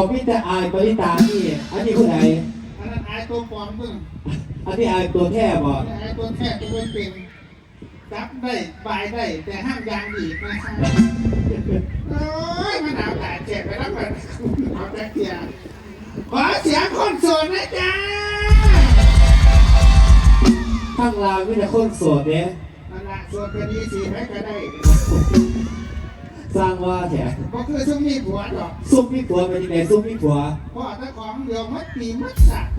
เขาพี่แต่อายปริตานี่ อันนี้ผู้ใดอันนั้นอายตัวปลอมมึงอันนี้อายตัวแท้บ่อันนั้นอายตัวแท้ตัวเป็นเป็นจับได้บายได้ แต่ห้ามยางอีกนะครับโอ้ยมันหนาวแต่เจ็บไปแล้วมันเอาแต่เกียร์ขอเสียงคนโสดนะจ๊ะข้างลางมีแต่คนโสดเด้นั่นละโสดก็ดีสิแม่ก็ได้ สร้างว่าแถก็คือซุ่มมีผัวดอกซุ่มมีผัวเป็นยังไงซุ่มมีผัวพ่อตาของเดียวมัดปีมัดสัตว์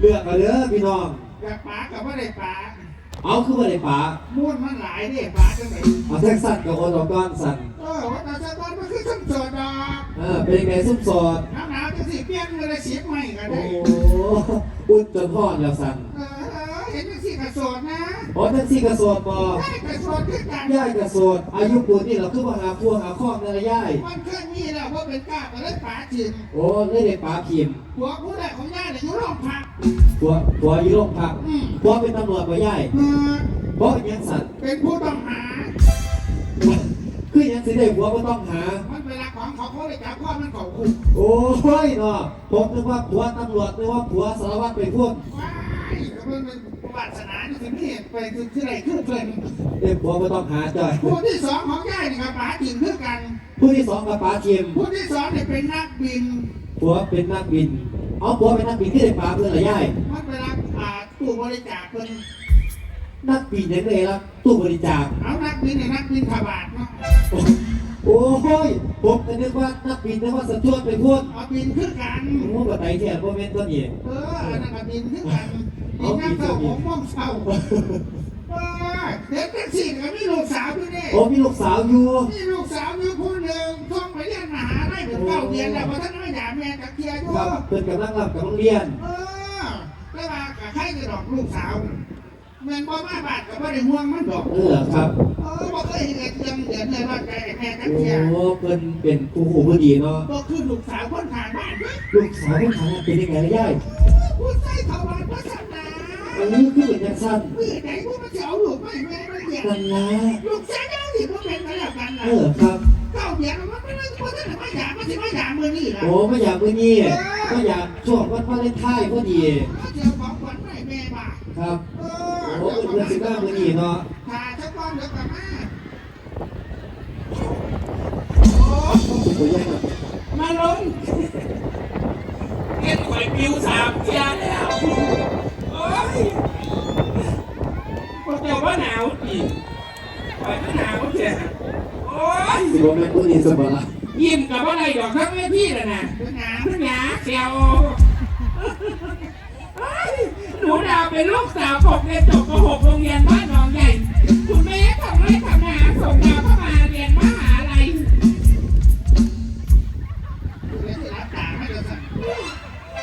เลือกเอาเด้อพี่น้องอยากป๋ากับว่าได้ป๋าเอาคือบ่ได้ป๋าม้วนมันหลายเด้ป๋าจังไหนเอาแท็กสั่นกับโอตก้อนสั่นเออว่าแต่สักวันมันคือซุ่มโสดดอกเออเป็นยังไงซุ่มโสดหนาวหนาวๆจังสิเปลี่ยนเงินละสิบใหม่ก็โอ้ได้อุ่นจนพอดแล้วสั่นเออเห็นจังสิก ระโสดนะโอ้แท็กซี่กระโสดบ่ได้กระโสดคือกันย่ายกระโสดอายุปูนนี่เราคือมาหาพัวหาข้อมนั่นละย่าย มันเคยมีแล้วว่าเป็นกล้าไปเลยป๋าจริงโอ้เลยได้ป๋าพิมพ์หัวผู้ใดของย่าเนี่ยอยู่โรงพัก ผัวผัวอยู่โรงพักอืม ผัวเป็นตำรวจบ่ย่ายเออเพราะยังสั่นเป็นผู้ต้องหา คือยังสิได้ผัวก็ต้องหา มันเวลาของเขาเขาเลยจับพ่อมันเขาคุกโอ้ยเนาะผมนึกว่าผัวตำรวจนึกว่าผัวสารวัตรเป็นพวกว้ายแล้วมันเป็นประ วัติศาสตร์นี่คือนี่ไปคือที่ไรคือเพิ่นเด็กผัวก็ต้องหาจ้อยผู้ที่สองของย่านี่ครับป๋าจริงคือกัน ผู้ที่สองกับป๋าชิมผู้ที่สองเนี่ยเป็นนักบินผัวเป็นนักบินเอาผัวเป็นนักบินที่ได้ป๋าเพื่อนละย่ายมันเวลาอ่าตู้บริจาคเพิ่นนักบินยังไงล่ะตู้บริจาคเอานักบินเนี่ยนักบินขบาทเนาะ โอ้ยผมก็นึกว่านักบินนึกว่าสะจวดเป็นพวกเอาบินคือกันโอ้กระไตเทียนโมเมนต์ตัวนี้เอออันนั้นก็บินคือกันบินน้ำเต้าผมม่วงเศร้าเออเด็กแท็กซี่ก็มีลูกสาวอยู่นี่โอ้มีลูกสาวอยู่มีลูกสาวอยู่คนหนึ่งท่องไปเรียนมหาลัยเป็นเก้าเดือนแล้วเพราะท่านไม่อยากแม่กับเทียอยู่ครับเพิ่นกำลังรับกับโรงเรียน เออแล้วมากับใครจะดอกลูกสาว แม่นบ่มาบาดกับบ่ได้ห่วงมันดอกเออครับเออบ่เคยเห็นเรื่องเดือนเลยว่าใจแม่กับโอ้เทียเพิ่นเป็นผู้หูผู้ดีเนาะก็คือลูกสาวคนทางบ้านนี่ลูกสาวผู้ชายเป็นยังไงล่ะย่ายผู้ใส่เขาบ้านพระศาสนาอันนี้คือเป็นยังสั้นมือไหนผู้มาเจ้าลูกไม่แม่ไม่เดียนั่นละลูกชายยังสิบ่เป็นกันแล้วกันเอล่ะอครับเก้าเดือนมันไม่ได้เพราะท่านไม่อยากมันสิไม่อยากมือนี่ล่ะโอ้ไม่อยากมื้อนี้ก็อยากช่วงวันวาเลนไทน์พอดีเขาเจียวของขวัญให้แม่บ้าครับ เอโอ้อเป็นสิบเก้ามื้อนี้เนาะถ่ายสักก้อนเดี๋ยวกลับมาโอ้ยมาลงเงินข่อยปิวสามเทียแล้วโอ้ยพวกเจ้าว่าหนาวดิข่อยก็หนาวเสียโอ้ยสิบ่แม่นมื้อนี้สบายยิ้มกับอะไรดอกทั้งเวทีแล้วนะเป็นางขึ้นาเขียวเอ้ยห นูดาวเป็นลูกสาวผมเรียนจบม .6 โรงเรียนบ้านหนองใหญ่ คุณแม่ทำไร่ทำนาส่งดาวเข้ามาเรียนมหาลัยเดี๋ยวสิรับตาให้เราสั่ง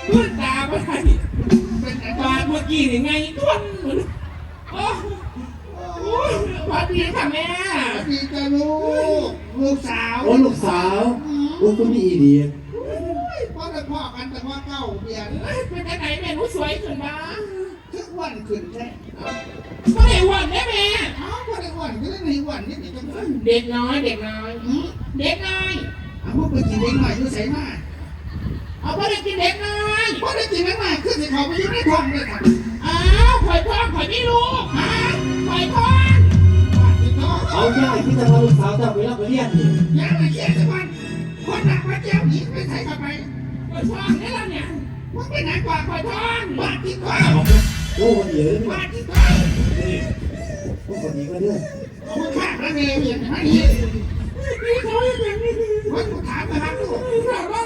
มืดตาไปเป็นไงบาดเมื่อกี้นี่ไงทวนโอ้โอ้ยสวัสดีค่ะแม่ดีจ้ะลูก ลูกสาวโอ้ลูกสาวโอ้คุณนี่ดีพ่อได้พ่อกันแต่ว่าเก้าเดือนเอ้ยเป็นจังไหนแม่หนูสวยขึ้นมาทึก วันขึ้นใช่ไม่ได้หวันได้แม่เอ้าพ่อได้วันก็ได้ในวันนี่นี่จังเลยเด็กน้อยเด็กน้อยอืมเด็กน้อยเอาพวกไปกินเด็กหน่อยดูใส่มาเอาไปได้กินเด็กน้อยพ่อได้กินเด็กหน่อยขึ้นสิเขาไปอยู่ในท้องเลยครับอ้าวข่อยท้องข่อยไม่รู้ฮะข่อยท้องว่าที่ท้องเอาย่ายที่จะมาลูกสาวเจ้าไปรับไปเรียนนี่ยังไม่เชื่อสักวันคนหนักมาเจ้าหญิงไปใส่เข้าไปข่อยท้องได้แล้วเนี่ยมึงไปไหนกว่าข่อยท้องบาดที่ท้อง โอ้คนดีเลยบาดที่ท้องโอ้คนดีก็เด้อมึงข้างระเบียงอย่างนี้นี่เขาอย่างนี้มึงกูถามนะครับลูกถามว่า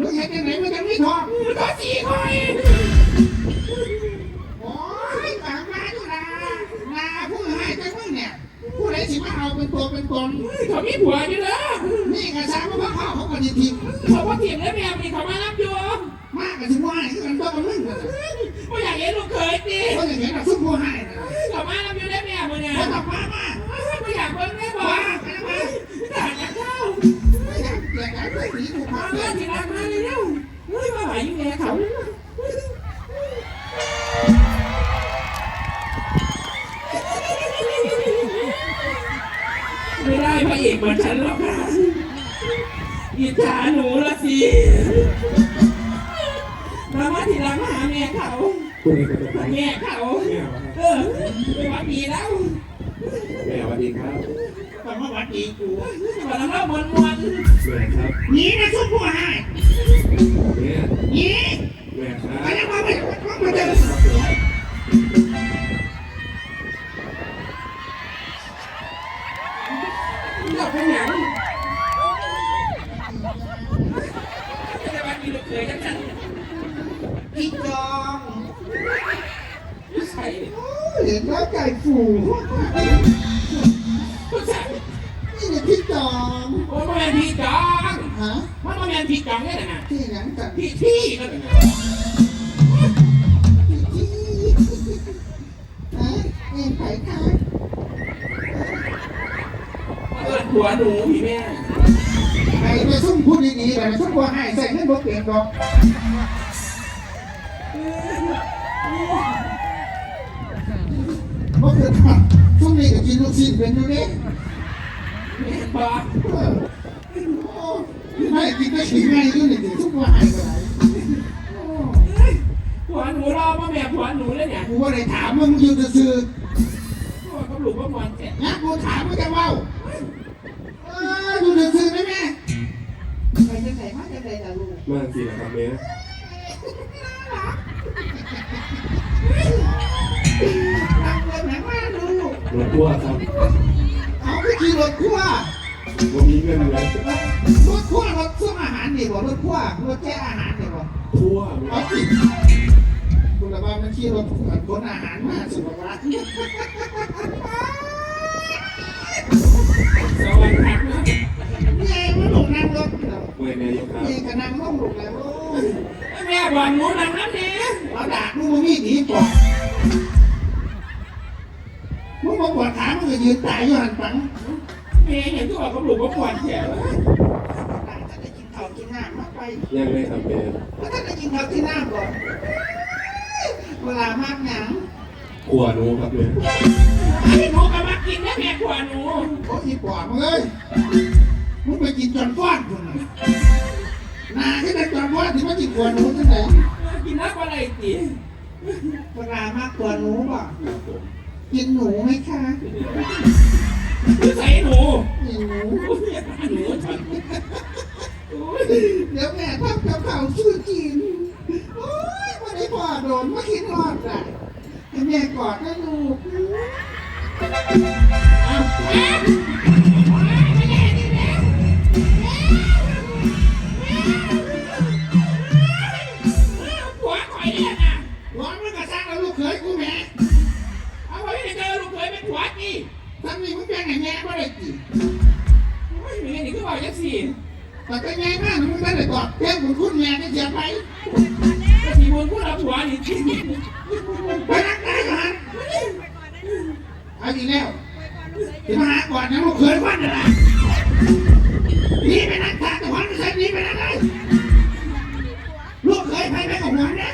มึงเห็นยังไงมึงยังไม่ทองมันก็สีข่อยโอ้ยปากมาอยู่นะนาผู้ให้แต่มึงเนี่ยผู้ใดสิมาเอาเป็นตัวเป็นตนเขามีผัวอยู่แล้วนี่กระซ้ำว่าพ่อเขาก็ดีทีเขาว่าเถียงได้วแม่มีเขามารับ นลูกเขยตีเพราะอย่างนี้เราซุ่มผู้ให้นะเขามารับอยู่ได้แม่มึงเนี่ยเพราะต่อมามาไม่อยากเบิ่งได้บ่ว่าไปมาอยากจะเข้าไม่อยากอยากอยากได้หนีถูกมาพาเล่นทีละมาเลยเร็วเฮ้ยมาไหวอยู่แม่เขาไม่ได้พระเอกเหมือนฉันหรอกค่ะอิจฉาหนูละสิแล้วมาทีหลังมาหาแม่เขา คุณเองก็จะไปแม่เขาเออไปวัดดีแล้วแม่สวัสดีครับก็มาวัดดีกูวันนั้นเรามวนมวนแม่ครับหนีนะชุบผู้ให้แม่หนีแม่ครับ มันมาแมนพี่จองเนี่ยนะที่หยังกันพี่พี่ก็เลยฮะเอ็นไผ่ค่ะเกิดหัวหนูพี่แม่ไอ้ไปซุ่มพูดดีๆแต่ซุ่มว่าให้ใส่เงินบ่เปลี่ยนดอกบ่เกิดช่วงนี้ก็กินลูกชิ้นเป็นอยู่นี่แม่บอ กไม่กินได้ขี้ง่ายอยู่นี่ซุ่มว่าให้ก็ได้หัวหนูรอมาแม่หัวหนูเลยเนี่ยกูบ่ได้ถามมึงอยู่ซื่อพ่อกับหลูกก็มวนเสร็จๆนะกูถามมึงจะเว้าเอออยู่ซื่อๆได้ไหมไปจังไสมาจังไดล่ะลูกมาสินะครับแม่ทำเงินหนังมาดูรถตัวครับเอาไปขี่รถคั่วผมมีเงินเลยรถคั่วรถ ส่งอาหารนี่บ่รถคั่วรถแจ้อาหารนี่บ่ทั่วเอาสิคุณละบ้ามันขี่รถขนอาหารมาสุดว่าสวัสดีครับนี่ไงมันลงนั่งรถเมื่อแม่ยกครับนี่ก็นั่งลงลงแล้วแม่บอกหนูนังน้ำแน่เราด่ามึงมีดีกว่ามึงมาปวดขามึงก็ยืนตายอยู่หันปังแม่เห็นที่บอกกับหลูกก็มวนเสร็จถ้าได้กิ นข้าวกินน้ำมาไปยังเลยครับแม่ถ้าได้กินข้าวกินน้ำก่อนเวลามากหยังขวหนูครับแม่ไอ้หนูก็มากินนะแม่ขวหนูโอ้ยปอดมึงเอ้ยมึงไปกินจนฟ้อนคุณนาที่ได้จนฟ้อนที่มันกินกวนหนูจังไหนกินนักอะไรตีเวลามากกว่าหนูป่ะครับผมกินหนูไหมคะคือใส่หนูกินหนูหนู ได้กินไม่มีนี่คือบอกยังสี่แต่ก็ไงมากมึงไม่ได้กอดเพียงคุณคุณแม่ก็เสียไปก็ทีมนพูดเอาหัวนี่จริงไปรักตายก่อนเอาอีกแล้วที่มาหาก่อนนะลูกเขยวันน่ะนะนี่ไปนั่งทานแต่วันไม่ใช่นี่ไปนั่งเลยลูกเขยไปไปกับหัวเนี่ย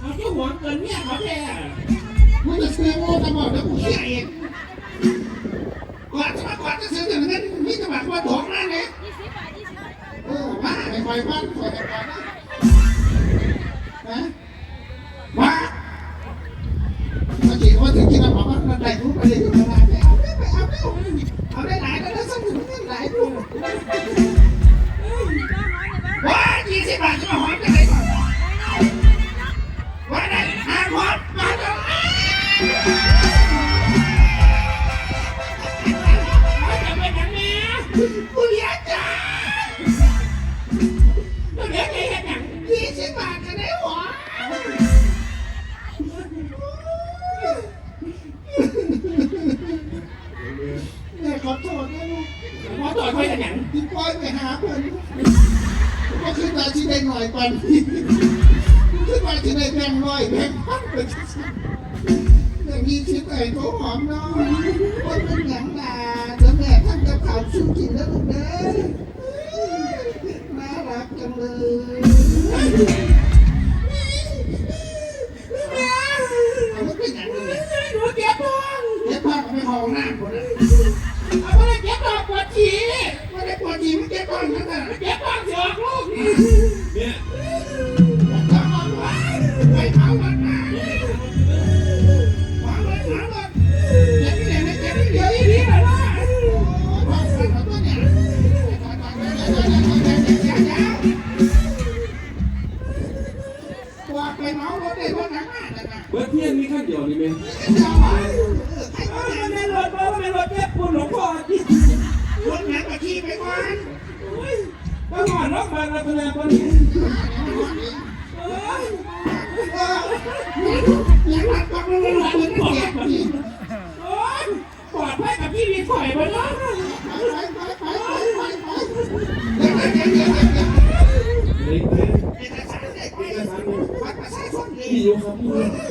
เอาที่หัวเกินเนี่ยเขาแท้มึงจะซื้อโม่ตะบอกแล้วกูเสียเอง เงินเงินมีจังหวัดว่าถงนั่นเลยเออมาไปคอยวันค่อยแต่ก่อนนะ คนเป็นหยังดาเดี๋ยวแม่ทำกับข้าวสู้กินแล้วลูกเด้อน่ารักจังเลยเอาไม่เป็นอย่างนี้หนูเจ็บท้องเดี๋ยวพ่อก็ไปห้องน้ำคนละเอาไปเลยเก็บดอกปวดฉี่ไม่ได้ปวดจีมันเจ็บก่อนนะแต่เก็บดอกเสือกลูกนี่ ยเอกสาเด็กไปเอกสารเลยบัตรประชาชนเลยพี่อยู่ครับพี่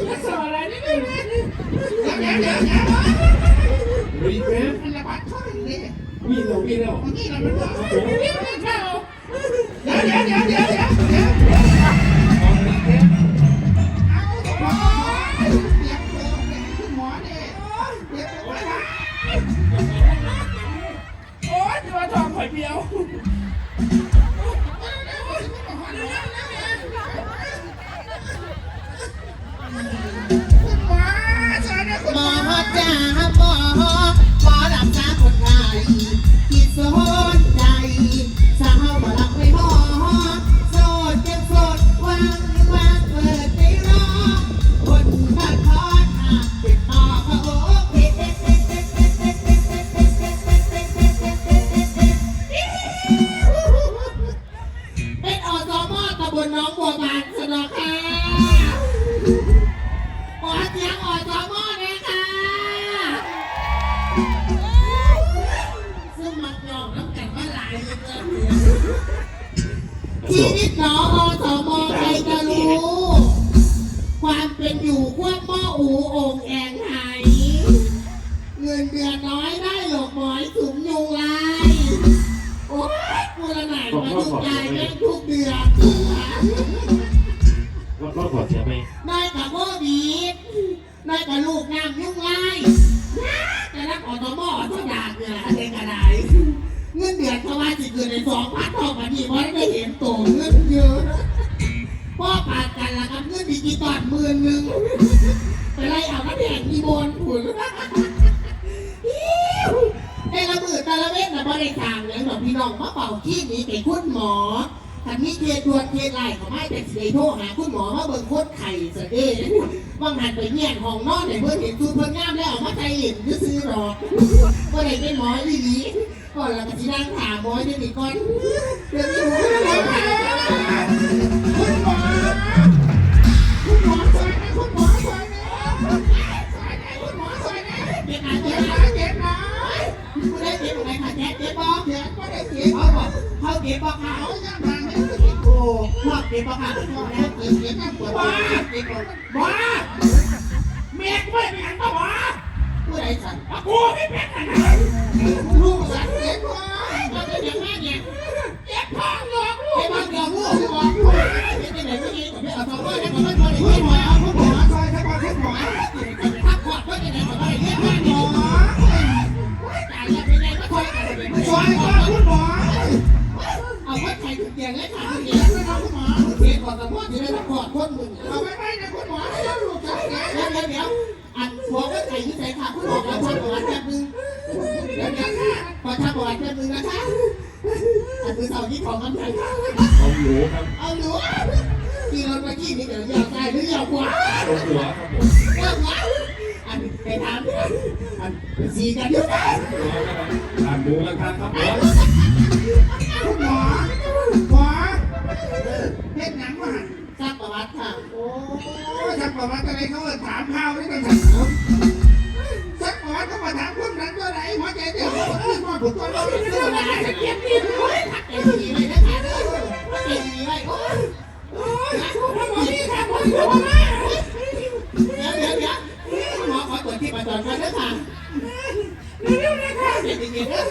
จะสอนอะไรนี่ไม่รู้เดี๋ยวเดี๋ยวเรามีเฮ้ยแม่มันระบาดเข้าเลยมีแล้วมีแล้วมันนี่เราเป็นว่า ความเป็นอยู่ควบหม้ออูองแองไหเงินเดือนน้อยได้หลกหมอยสุมยุงลายโอ้ยกูละไหนมาทุกใจแม่งทุกเดือนรอบรอบขอเสียไหมได้กับพ่อดีได้กับลูกน้ำยุ่งลายแต่นักออตมอทุกอย่างเนี่ยอะไรก็ได้เงินเดือนเขาว่าสิเกินในสองพันท่ากันนี่เพราะได้เห็นโตเงินเยอะพ่อปาด กันละครับเงินดิจิตอลหมื่นหนึ่งไปไล่อาน้ำแดงมีบนผุนแต่ละมือแต่ละเว้นแต่บริการอย่างดอกพี่น้องมาเป่าขี้นี้ไปคุณหมอถ้ามีเทียวนเทไรเขาไม่แต่สิโทรหาคุณหมอมาเบิ่งโคตรไข่เสด็จว่างหันไปเงียนห้องนอนในเพื่อนเห็นชุดเพื่อนงามแล้วเอามาใจเห็นซื้อหรอกก็ได้เป็นหมอดีดีก่อนเราก็สินั่งถามหมอเดี๋ยวนี้ก่อนเดี๋ยวนี้หมอไม่ได้ถามคุณหมอ บ้าบ้าเมียกูไม่เป็นอันก็บ้าผู้ใดสั่นกูไม่เป็นอันไหนลูกสัตว์เจ็บว่ะเราจะอย่างแม่เนี่ยเจ็บท้องหลอกลูไอ้บ้านเราลูกที่บอกลูกเป็นยังไม่ดีแต่ไม่เอาทองไว้แต่ก็ไม่พอด้คุเงิณนหมหมออคุณหมอซอยถ้าบอกคุณหมอทักขอดไว้ยังไงก็ไม่ได้เงินหมอจ่ายยังไม่ได้ก็คอยกันเลยซอยก็คุ เอาหนูครับเอาหนูขี่รถมาขี่นี่เดี๋ยวยาวซ้ายหรือยาวขวาเอาหัวครับผมยาวขวอันไปถามอันไปสีกันอยู่ไหนทานหมูกันทานครับผมหมอหมอเฮ็ดหนังมาทราบประวัติค่ะโอ้ยทำประวัติอะไรเขาถามข่าวนี่กันสักคน สักหมอเขามาถามคนนั้นตัวไหนหัวใจเดียวมาผุดตัวเราเรื่องอะไรจะเก็บดีด้วยทักเอ็มดีไว้นะคะเด้อเอ็มดีไว้โอ้ยโอ้ยถ้าหมอนี่ทำหมอนี่ทำไมาเดี๋ยวเดี๋ยวเดี๋ยวหมอขอตรวจที่ประจอนก่อนด้วยค่ะเร็วๆนะคะเดี๋ยวเดี๋ยวเดี๋ยวโอ้